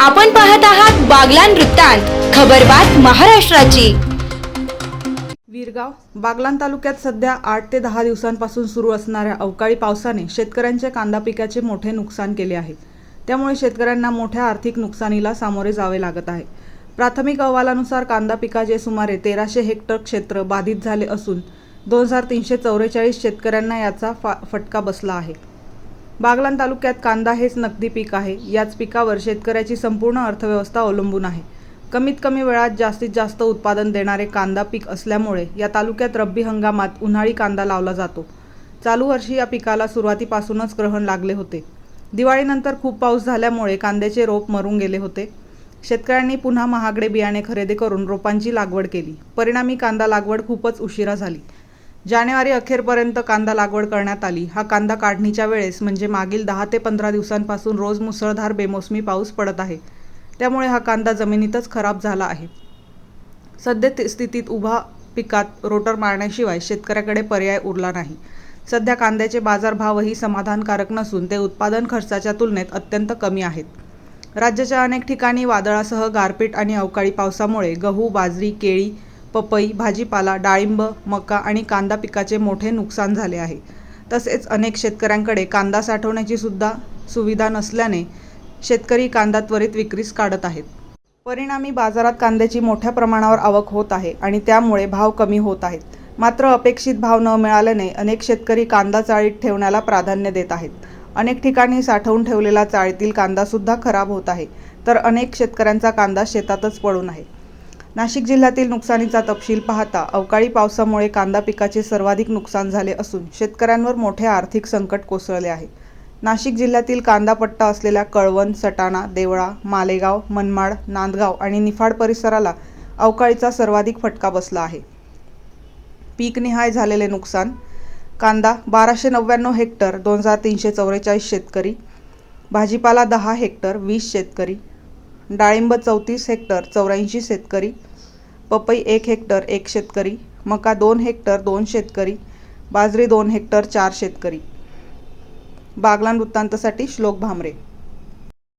आपण पाहत आहात बागलान वृत्तांत खबरबात महाराष्ट्राची. वीरगाव बागलान तालुक्यात सध्या आठ ते दहा दिवसांपासून सुरू असणाऱ्या अवकाळी पावसाने शेतकऱ्यांच्या कांदा पिकाचे मोठे नुकसान केले आहे. त्यामुळे शेतकऱ्यांना मोठ्या आर्थिक नुकसानीला सामोरे जावे लागत आहे. प्राथमिक अहवालानुसार कांदा पिकाचे सुमारे तेराशे हेक्टर क्षेत्र बाधित झाले असून दोन हजार तीनशे चौवेचाळीस शेतकऱ्यांना याचा फा फटका बसला आहे. बागलाण तालुक्यात कांदा हेच नगदी पीक आहे. याच पिकावर शेतकऱ्याची संपूर्ण अर्थव्यवस्था अवलंबून आहे. कमीत कमी वेळात जास्तीत जास्त उत्पादन देणारे कांदा पीक असल्यामुळे या तालुक्यात रब्बी हंगामात उन्हाळी कांदा लावला जातो. चालू वर्षी या पिकाला सुरुवातीपासूनच ग्रहण लागले होते. दिवाळीनंतर खूप पाऊस झाल्यामुळे कांद्याचे रोप मरून गेले होते. शेतकऱ्यांनी पुन्हा महागडे बियाणे खरेदी करून रोपांची लागवड केली. परिणामी कांदा लागवड खूपच उशिरा झाली. जानेवारी अखेरपर्यंत कांदा लागवड करण्यात आली. हा कांदा काढणीच्या वेळेस म्हणजे मागील दहा ते पंधरा दिवसांपासून रोज मुसळधार बेमोसमी पाऊस पडत आहे. त्यामुळे हा कांदा जमिनीतच खराब झाला आहे. सध्या ते- स्थितीत उभा पिकात रोटर मारण्याशिवाय शेतकऱ्याकडे पर्याय उरला नाही. सध्या कांद्याचे बाजारभावही समाधानकारक नसून ते उत्पादन खर्चाच्या तुलनेत अत्यंत कमी आहेत. राज्याच्या अनेक ठिकाणी वादळासह गारपीट आणि अवकाळी पावसामुळे गहू बाजरी केळी पपई भाजीपाला डाळिंब मका आणि कांदा पिकाचे मोठे नुकसान झाले आहे. तसेच अनेक शेतकऱ्यांकडे कांदा साठवण्याची सुद्धा सुविधा नसल्याने शेतकरी कांदा त्वरित विक्रीस काढत आहेत. परिणामी बाजारात कांद्याची मोठ्या प्रमाणावर आवक होत आहे आणि त्यामुळे भाव कमी होत आहेत. मात्र अपेक्षित भाव न मिळाल्याने अनेक शेतकरी कांदा चाळीत ठेवण्याला प्राधान्य देत आहेत. अनेक ठिकाणी साठवून ठेवलेला चाळीतील कांदासुद्धा खराब होत आहे. तर अनेक शेतकऱ्यांचा कांदा शेतातच पडून आहे. नाशिक जिल्ह्यातील नुकसानीचा तपशील पाहता अवकाळी पावसामुळे कांदा पिकाचे सर्वाधिक नुकसान झाले असून शेतकऱ्यांवर मोठे आर्थिक संकट कोसळले आहे. नाशिक जिल्ह्यातील कांदापट्टा असलेल्या कळवण सटाणा देवळा मालेगाव मनमाड नांदगाव आणि निफाड परिसराला अवकाळीचा सर्वाधिक फटका बसला आहे. पीकनिहाय झालेले नुकसान कांदा बाराशे नव्याण्णव हेक्टर दोन हजार तीनशे चौवेचाळीस शेतकरी भाजीपाला दहा हेक्टर वीस शेतकरी डाळिंब चौतीस हेक्टर चौऱ्याऐंशी शेतकरी पपई एक हेक्टर एक शेतकरी मका दोन हेक्टर दोन शेतकरी बाजरी दोन हेक्टर चार शेतकरी. बागलान वृत्तांतसाठी श्लोक भामरे.